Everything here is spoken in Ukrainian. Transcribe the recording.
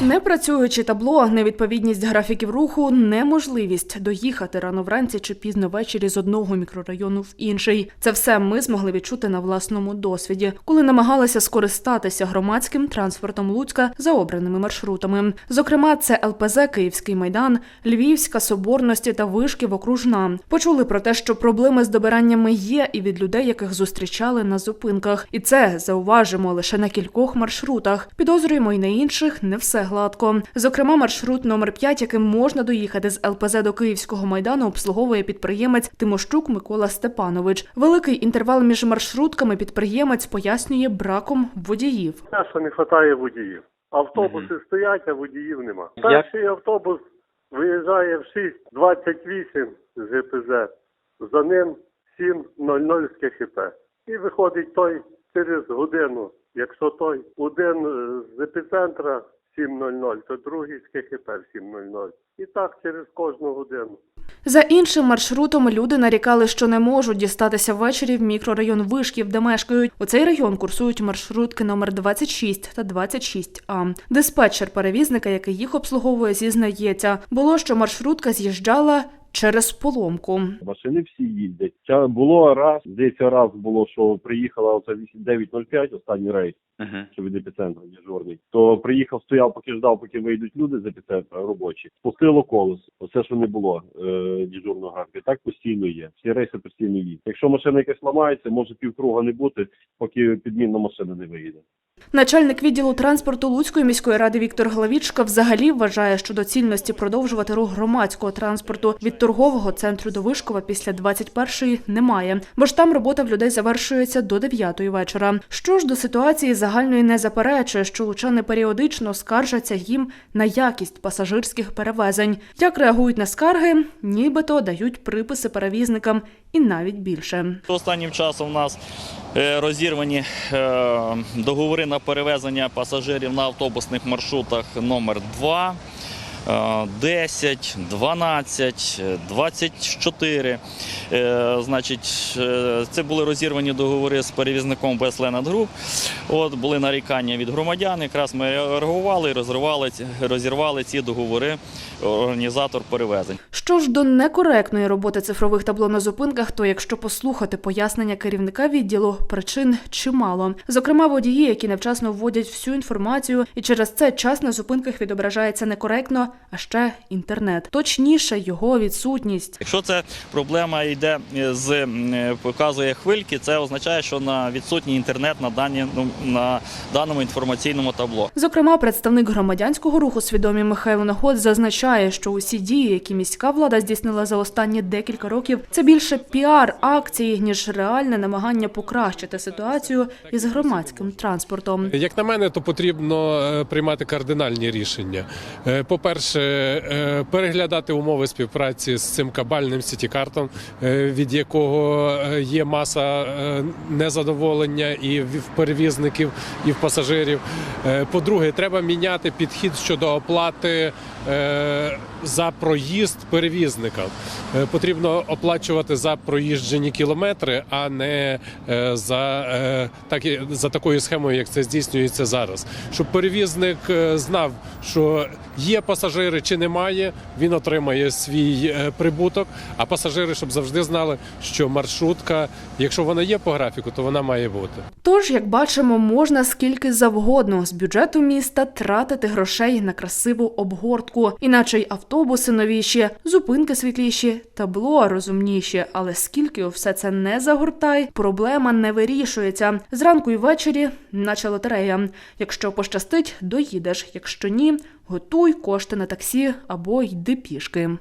Непрацююче табло, невідповідність графіків руху, неможливість доїхати рано вранці чи пізно ввечері з одного мікрорайону в інший. Це все ми змогли відчути на власному досвіді, коли намагалися скористатися громадським транспортом Луцька за обраними маршрутами. Зокрема, це ЛПЗ Київський майдан, Львівська, Соборності та Вишків окружна. Почули про те, що проблеми з добираннями є, і від людей, яких зустрічали на зупинках. І це зауважимо лише на кількох маршрутах. Підозрюємо й на інших не все гладко. Зокрема, маршрут номер 5, яким можна доїхати з ЛПЗ до Київського майдану, обслуговує підприємець Тимощук Микола Степанович. Великий інтервал між маршрутками підприємець пояснює браком водіїв. Що не вистачає водіїв. Автобуси стоять, а водіїв нема. Як? Перший автобус виїжджає в 6.28 з ГПЗ, за ним 7.00 з КХП. І виходить той через годину. Якщо той один з епіцентра 7.00, то другий з КХП в 7.00. І так через кожну годину. За іншим маршрутом люди нарікали, що не можуть дістатися ввечері в мікрорайон Вишків, де мешкають. У цей район курсують маршрутки номер 26 та 26А. Диспетчер перевізника, який їх обслуговує, зізнається, було, що маршрутка з'їжджала через поломку. Машини всі їздять. Ча- Було раз, здається, раз було, що приїхала оце 8905, останній рейс, Мгм. що від епіцентру дежурний. То приїхав, стояв, поки ждав, поки вийдуть люди з епіцентра робочі. Спустило колесо. Оце що не було е, дежурного графіка. Так постійно є. Всі рейси постійно їдуть. Якщо машина якась ламається, може півкруга не бути, поки підмінна машина не виїде. Начальник відділу транспорту Луцької міської ради Віктор Главічка взагалі вважає, що доцільності продовжувати рух громадського транспорту від торгового центру до Вишкова після 21-ї немає, бо ж там робота в людей завершується до 9-ї вечора. Що ж до ситуації загальної не заперечує, що лучани періодично скаржаться їм на якість пасажирських перевезень. Як реагують на скарги, нібито дають приписи перевізникам і навіть більше. Останнім часом у нас е, розірвані е, договори на перевезення пасажирів на автобусних маршрутах номер 2, е, 10, 12, е, 24. Е, Значить, е, це були розірвані договори з перевізником Ленад Груп. От були нарікання від громадян. Якраз ми реагували і розірвали, розірвали ці договори організатор перевезень. Що ж до некоректної роботи цифрових табло на зупинках, то якщо послухати пояснення керівника відділу, причин чимало. Зокрема, водії, які невчасно вводять всю інформацію, і через це час на зупинках відображається некоректно, а ще інтернет. Точніше, його відсутність. Якщо це проблема йде з е, показує хвильки, це означає, що на відсутній інтернет на дані ну, на даному інформаційному табло. Зокрема, представник громадянського руху свідомі Михайло Нагод зазначає, що усі дії, які міська влада здійснила за останні декілька років, це більше піар акції ніж реальне намагання покращити ситуацію із громадським транспортом. Як на мене, то потрібно е, приймати кардинальні рішення. Е, По-перше, е, переглядати умови співпраці з цим кабальним сітікартом, е, від якого е, є маса незадоволення і в перевізників, і в пасажирів. По-друге, треба міняти підхід щодо оплати за проїзд перевізника. Потрібно оплачувати за проїжджені кілометри, а не за, так, за такою схемою, як це здійснюється зараз. Щоб перевізник знав, що є пасажири чи немає, він отримає свій е, прибуток. А пасажири, щоб завжди знали, що маршрутка, якщо вона є по графіку, то вона має бути. Тож, як бачимо, можна скільки завгодно з бюджету міста тратити грошей на красиву обгортку, іначе й автобуси новіші, зупинки світліші, табло розумніші. Але скільки все це не загортай, проблема не вирішується. Зранку і ввечері, наче лотерея. Якщо пощастить, доїдеш. Якщо ні, готуй кошти на таксі або йди пішки.